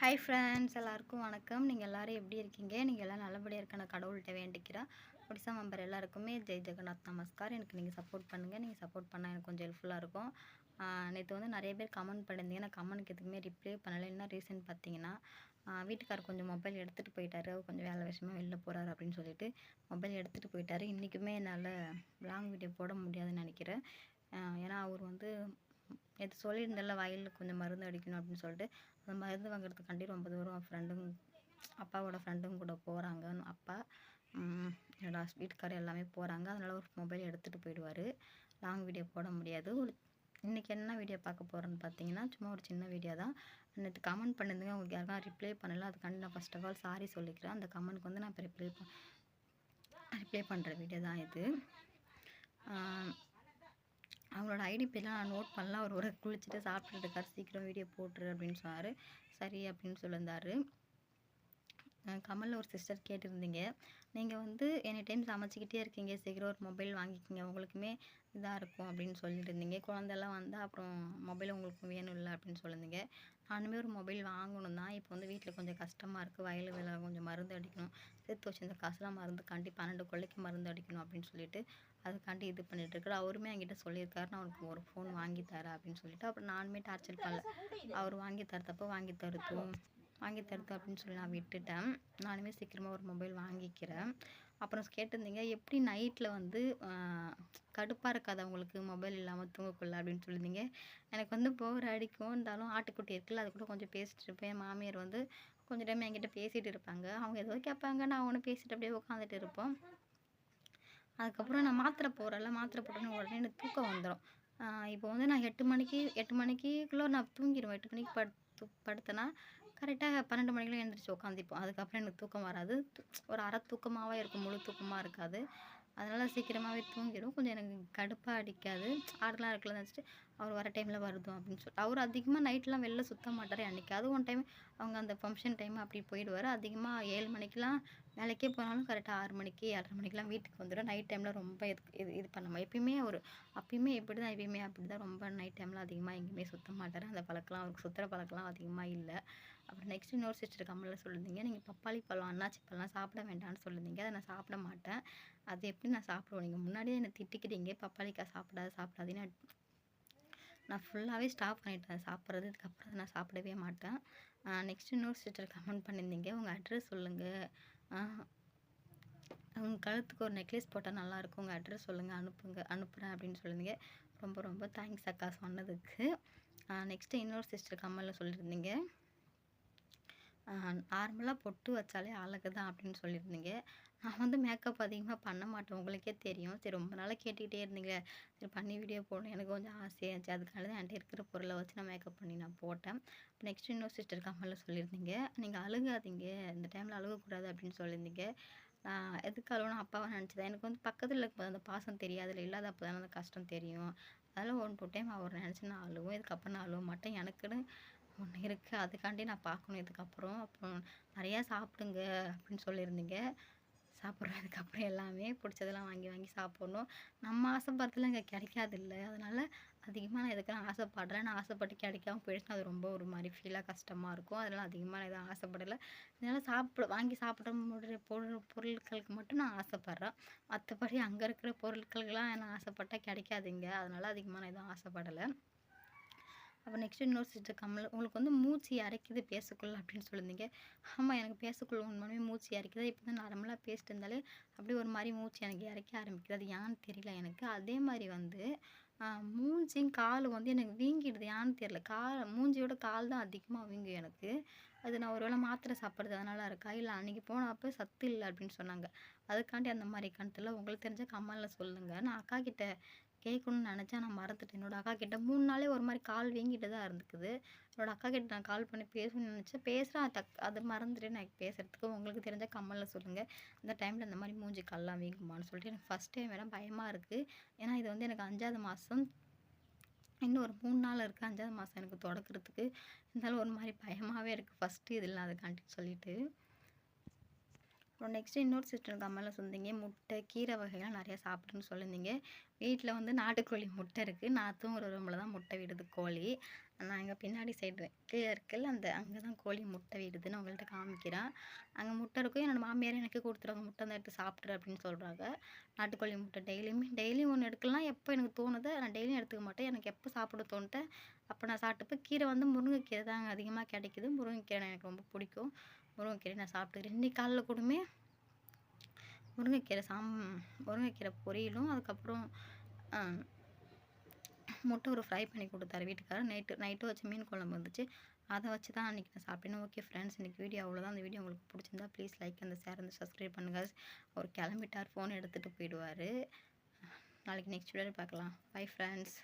Hi friends எல்லாருக்கும் வணக்கம். நீங்கள் எல்லோரும் எப்படி இருக்கீங்க? நீங்கள் எல்லாம் நல்லபடியாக இருக்க நான் கடவுள்கிட்ட வேண்டிக்கிறேன். ஒடிசா மெம்பர் எல்லாருக்குமே ஜெய் ஜெகநாத் நமஸ்கார். எனக்கு நீங்கள் சப்போர்ட் பண்ணுங்கள் நீங்கள் சப்போர்ட் பண்ணால் எனக்கு கொஞ்சம் ஹெல்ப்ஃபுல்லாக இருக்கும். நேற்று வந்து நிறைய பேர் கமெண்ட் பண்ணியிருந்தீங்க. நான் கமெண்ட்க்கு எதுக்குமே ரிப்ளை பண்ணலை. என்ன ரீசன் பார்த்தீங்கன்னா வீட்டுக்கார் கொஞ்சம் மொபைல் எடுத்துகிட்டு போயிட்டாரு. கொஞ்சம் வேலை விஷயமா வெளில போகிறாரு அப்படின்னு சொல்லிட்டு மொபைல் எடுத்துகிட்டு போயிட்டாரு. இன்றைக்குமே என்னால் லாங் வீடியோ போட முடியாதுன்னு நினைக்கிறேன். ஏன்னா அவர் வந்து நேற்று சொல்லியிருந்தேன்ல வயலில் கொஞ்சம் மருந்து அடிக்கணும் அப்படின்னு சொல்லிட்டு. அந்த மருந்து வாங்குறதுக்காண்டி ரொம்ப தூரம் ஃப்ரெண்டும் அப்பாவோட ஃப்ரெண்டும் கூட போகிறாங்க அப்பா என்னோடய வீட்டுக்காரர் எல்லாமே போகிறாங்க அதனால் ஒரு மொபைல் எடுத்துகிட்டு போயிடுவார். லாங் வீடியோ போட முடியாது. ஒரு இன்றைக்கி என்ன வீடியோ பார்க்க போகிறேன்னு பார்த்தீங்கன்னா சும்மா ஒரு சின்ன வீடியோ தான். நேற்று கமெண்ட் பண்ணியிருந்தீங்க. உங்களுக்கு யாருக்கும் ரிப்ளை பண்ணல அதுக்காண்டி நான் ஃபஸ்ட் ஆஃப் ஆல் சாரி சொல்லிக்கிறேன். அந்த கமெண்ட்க்கு வந்து நான் இப்போ ரிப்ளை ரிப்ளை பண்ணுற வீடியோ தான் இது. அவரோட ஐடி பேர்லாம் நான் நோட் பண்ணலாம் அவர் ஒரு குளிச்சுட்டு சாப்பிட்டுட்டு இருக்கார். சீக்கிரம் வீடியோ போட்டுரு அப்படின்னு சொன்னார். சரி அப்படின்னு சொல்லியிருந்தார் கமலில் ஒரு சிஸ்டர் கேட்டிருந்தீங்க. நீங்கள் வந்து எனி டைம் சமைச்சிக்கிட்டே இருக்கீங்க. சீக்கிரம் ஒரு மொபைல் வாங்கிக்கிங்க. உங்களுக்குமே இதாக இருக்கும் அப்படின்னு சொல்லிட்டு இருந்தீங்க குழந்தெல்லாம் வந்தால் அப்புறம் மொபைல் உங்களுக்கு வேணும் இல்லை அப்படின்னு சொல்லியிருந்தீங்க நானுமே ஒரு மொபைல் வாங்கணும் தான் இப்போ வந்து வீட்டில் கொஞ்சம் கஷ்டமாக இருக்குது வயல் வேலை கொஞ்சம் மருந்து அடிக்கணும். சேர்த்து வச்சு இந்த காசுலாம் மருந்து காண்டி பன்னெண்டு கொள்ளைக்கு மருந்து அடிக்கணும் அப்படின்னு சொல்லிட்டு அதுக்காண்டி இது பண்ணிட்டு இருக்கிற அவருமே என்கிட்ட சொல்லியிருக்காரு. நான் அவனுக்கு ஒரு ஃபோன் வாங்கி தரேன் அப்படின்னு சொல்லிட்டு. அப்புறம் நானுமே டார்ச்சர் பண்ணல. அவர் வாங்கி தரத்தப்போ வாங்கி தருத்தும் வாங்கி தருது அப்படின்னு சொல்லி நான் விட்டுட்டேன். நானுமே சீக்கிரமாக ஒரு மொபைல் வாங்கிக்கிறேன். அப்புறம் கேட்டிருந்தீங்க எப்படி நைட்டில் வந்து கடுப்பாக இருக்காது அவங்களுக்கு மொபைல் இல்லாமல் தூங்கக்குள்ள அப்படின்னு சொல்லியிருந்தீங்க எனக்கு வந்து போர் அடிக்கும். இருந்தாலும் ஆட்டுக்குட்டி இருக்குல்ல அது கூட கொஞ்சம் பேசிட்டு இருப்பேன். மாமியார் வந்து கொஞ்சம் டைம் என்கிட்ட பேசிகிட்டு இருப்பாங்க. அவங்க ஏதோ கேட்பாங்க நான் ஒன்று பேசிட்டு அப்படியே உட்காந்துட்டு இருப்போம். அதுக்கப்புறம் நான் மாத்திரை போகிறேன்ல மாத்திரை போட்டோன்னு உடனே எனக்கு தூக்கம் வந்துடும் இப்போ வந்து நான் எட்டு மணிக்கு எட்டு மணிக்குள்ளே நான் தூங்கிடுவேன் எட்டு மணிக்கு படுத்து படுத்தேன்னா கரெக்டாக பன்னெண்டு மணிக்கெலாம் எழுந்திரிச்சி உட்காந்துப்போம் அதுக்கப்புறம் எனக்கு தூக்கம் வராது. ஒரு அரை தூக்கமாகவே இருக்கும். முழு தூக்கமாக இருக்காது. அதனால் சீக்கிரமாகவே தூங்கிடும் கொஞ்சம் எனக்கு கடுப்பாக அடிக்காது. ஆடலாம் இருக்கலாம் நினச்சிட்டு அவர் வர டைமில் வருதும் அப்படின்னு சொல்லிட்டு. அவர் அதிகமாக நைட்லாம் வெளில சுற்ற மாட்டார் அது ஒன் டைம் அவங்க அந்த ஃபங்க்ஷன் டைம் அப்படி போயிடுவார். அதிகமாக ஏழு மணிக்கெலாம் வேலைக்கே போனாலும் கரெக்டாக ஆறு மணிக்கு ஏழரை மணிக்கெலாம் வீட்டுக்கு வந்துடும் நைட் டைமில் ரொம்ப இது இது இது பண்ணாமல் எப்பயுமே அவர் அப்பயுமே எப்படி தான் எப்பயுமே அப்படி தான் ரொம்ப நைட் டைமில் அதிகமாக எங்கேயுமே சுற்ற மாட்டார். அந்த பழக்கலாம் அவருக்கு சுற்றுற பழக்கம்லாம் அதிகமாக இல்லை. அப்புறம் நெக்ஸ்ட் இன்னொரு சிஸ்டர் கம்மலில் சொல்லியிருந்தீங்க நீங்கள் பப்பாளி பழம் அண்ணாச்சி பழம்லாம் சாப்பிட வேண்டாம்னு சொல்லியிருந்தீங்க அதை நான் சாப்பிட மாட்டேன். அது எப்படி நான் சாப்பிடுவோம் நீங்கள் முன்னாடியே என்னை திட்டிக்கிட்டீங்க. பப்பாளிக்காய் சாப்பிடாது சாப்பிடாதுன்னு நான் ஃபுல்லாகவே ஸ்டாப் பண்ணிட்டேன். சாப்பிட்றது இதுக்கப்புறம் நான் சாப்பிடவே மாட்டேன். நெக்ஸ்ட் இன்னொரு சிஸ்டர் கமெண்ட் பண்ணியிருந்தீங்க. உங்கள் அட்ரஸ் சொல்லுங்கள் உங்கள் கழுத்துக்கு ஒரு நெக்லஸ் போட்டால் நல்லாயிருக்கும் உங்கள் அட்ரஸ் சொல்லுங்கள் அனுப்புங்க. அனுப்புகிறேன் அப்படின்னு சொல்லியிருந்தீங்க. ரொம்ப ரொம்ப தேங்க்ஸ் அக்கா சொன்னதுக்கு. நெக்ஸ்ட்டு இன்னொரு சிஸ்டர் கம்மலில் சொல்லியிருந்தீங்க. நார்மலாக பொட்டு வச்சாலே அழகு தான் அப்படின்னு சொல்லியிருந்தீங்க. நான் வந்து மேக்கப் அதிகமாக பண்ண மாட்டேன். உங்களுக்கே தெரியும். சரி ரொம்ப நாளாக கேட்டுக்கிட்டே இருந்தீங்களே. சரி பண்ணி வீடியோ போடணும். எனக்கு கொஞ்சம் ஆசையாச்சு. அதுக்காக தான் என்கிட்ட இருக்கிற பொருளை வச்சு நான் மேக்கப் பண்ணி நான் போட்டேன். நெக்ஸ்ட் இன்னொரு சிஸ்டர் கமலில் சொல்லியிருந்தீங்க. நீங்கள் அழுகாதீங்க. இந்த டைமில் அழுகக்கூடாது அப்படின்னு சொல்லியிருந்தீங்க. நான் எதுக்கு அழுவணும்? அப்பாவை நினச்சிதான். எனக்கு வந்து பக்கத்தில் இருக்கும்போது அந்த பாசம் தெரியாதுல இல்லாத அப்போ தானே அந்த கஷ்டம் தெரியும். அதனால் ஒன் டூ டைம் அவர் நினச்சி நான் அழுவோம் இதுக்கப்புறம் நான் அழுவ மாட்டேன். எனக்குன்னு ஒன்று இருக்குது அதுக்காண்டி நான் பார்க்கணும் இதுக்கப்புறம் அப்புறம் நிறையா சாப்பிடுங்க அப்படின்னு சொல்லியிருந்தீங்க. சாப்பிட்றதுக்கப்புறம் எல்லாமே பிடிச்சதெல்லாம் வாங்கி வாங்கி சாப்பிட்ணும். நம்ம ஆசைப்படுறதுல இங்கே கிடைக்காதில்ல. அதனால் அதிகமாக நான் எதுக்கெல்லாம் ஆசைப்படுறேன் நான் ஆசைப்பட்டு கிடைக்காம போயிடுச்சுன்னா அது ரொம்ப ஒரு மாதிரி ஃபீலாக கஷ்டமாக இருக்கும். அதனால் அதிகமாக நான் எதுவும் ஆசைப்படலை. இதனால் சாப்பிட வாங்கி சாப்பிட முடிகிற பொருள் பொருட்களுக்கு மட்டும் நான் ஆசைப்பட்றேன். மற்றபடி அங்கே இருக்கிற பொருட்களுக்கெல்லாம் நான் ஆசைப்பட்டால் கிடைக்காதுங்க. அதனால் அதிகமாக நான் எதுவும் ஆசைப்படலை. அப்போ நெக்ஸ்ட் இன்னொரு சிஸ்டர் கமல் உங்களுக்கு வந்து மூச்சு இறைக்குது பேசக்குள்ள அப்படின்னு சொல்லியிருந்தீங்க ஆமாம் எனக்கு பேசக்குள்ள உண்மையுமே மூச்சு இறைக்குது இப்போ தான் நார்மலாக பேசிட்டு இருந்தாலே அப்படியே ஒரு மாதிரி மூச்சு எனக்கு இறக்க ஆரம்பிக்குது. அது ஏன்னு தெரியல எனக்கு. அதே மாதிரி வந்து மூஞ்சியும் கால் வந்து எனக்கு வீங்கிடுது. ஏன்னு தெரியல. கால் மூஞ்சியோட கால் தான் அதிகமாக வீங்கும் எனக்கு. அது நான் ஒரு வேளை மாத்திரை சாப்பிட்றது அதனால இருக்கா? இல்லை அன்றைக்கி போனப்போ சத்து இல்லை அப்படின்னு சொன்னாங்க. அதுக்காண்டி அந்த மாதிரி கணத்தில் உங்களுக்கு தெரிஞ்ச கம்மலில் சொல்லுங்கள் நான் அக்கா கிட்டே கேட்கணும்னு நினச்சா நான் மறந்துட்டேன். என்னோடய அக்கா கிட்டே மூணு நாளே ஒரு மாதிரி கால் வீங்கிட்டு தான் இருந்துக்குது. என்னோடய அக்கா கிட்ட நான் கால் பண்ணி பேசணும்னு நினச்சேன். பேசுகிறேன் தக் அது மறந்துட்டு நான் பேசுகிறதுக்கு உங்களுக்கு தெரிஞ்ச கம்மலில் சொல்லுங்கள் இந்த டைமில் இந்த மாதிரி மூஞ்சி கல்லாம் வீங்குமான்னு சொல்லிட்டு எனக்கு ஃபஸ்ட் டைம் வேணால் பயமாக இருக்குது ஏன்னா இது வந்து எனக்கு அஞ்சாவது மாதம் இன்னும் ஒரு மூணு நாள் இருக்குது அஞ்சாவது மாதம் எனக்கு தொடக்கிறதுக்கு. இருந்தாலும் ஒரு மாதிரி பயமாகவே இருக்குது ஃபஸ்ட்டு இது இல்லாதக்காண்டி சொல்லிவிட்டு அப்புறம் நெக்ஸ்ட்டு இன்னொரு சிஸ்டர் கமெண்ட்ல சொன்னீங்க முட்டை கீரை வகைலாம் நிறையா சாப்பிடுன்னு சொல்லியிருந்தீங்க வீட்டில் வந்து நாட்டுக்கோழி முட்டை இருக்குது நான் தூங்குற ரூமில் தான் முட்டை விடுது கோழி. நான் எங்கள் பின்னாடி சைடு கீழே இருக்குல்ல அந்த அங்கே தான் கோழி முட்டை விடுதுன்னு உங்கள்கிட்ட காமிக்கிறேன். அங்கே முட்டை இருக்கும். என்னோடய மாமியார் எனக்கு கொடுத்துருவாங்க முட்டை தான் எடுத்து சாப்பிட்ரு அப்படின்னு சொல்கிறாங்க நாட்டுக்கோழி முட்டை டெய்லியுமே டெய்லியும் ஒன்று எடுக்கலாம் எப்போ எனக்கு தோணுதோ நான் டெய்லியும் எடுத்துக்க மாட்டேன். எனக்கு எப்போ சாப்பிட தோணுட்டேன் அப்போ நான் சாப்பிட்டப்போ கீரை வந்து முருங்கைக்கீரை தாங்க அதிகமாக கிடைக்குது. முருங்கைக்கீரை எனக்கு ரொம்ப பிடிக்கும். முருங்கைக்கீரை நான் சாப்பிட்டுக்கிறேன் இன்றைக்கி காலைல கூடமே முருங்கைக்கீரை சாம் முருங்கைக்கீரை பொரியலும் அதுக்கப்புறம் முட்டை ஒரு ஃப்ரை பண்ணி கொடுத்தாரு வீட்டுக்காரர். நைட்டு நைட்டு வச்சு மீன் குழம்பு வந்துச்சு. அதை வச்சு தான் அன்றைக்கி நான் சாப்பிட்டேன். ஓகே ஃப்ரெண்ட்ஸ் இன்றைக்கி வீடியோ அவ்வளோதான் அந்த வீடியோ உங்களுக்கு பிடிச்சிருந்தா ப்ளீஸ் லைக் அந்த ஷேர் அந்த சப்ஸ்கிரைப் பண்ணுங்கள் அவர் கிளம்பிட்டார் ஃபோன் எடுத்துகிட்டு போயிடுவார். நாளைக்கு நெக்ஸ்ட் வீடியோ பார்க்கலாம். Bye friends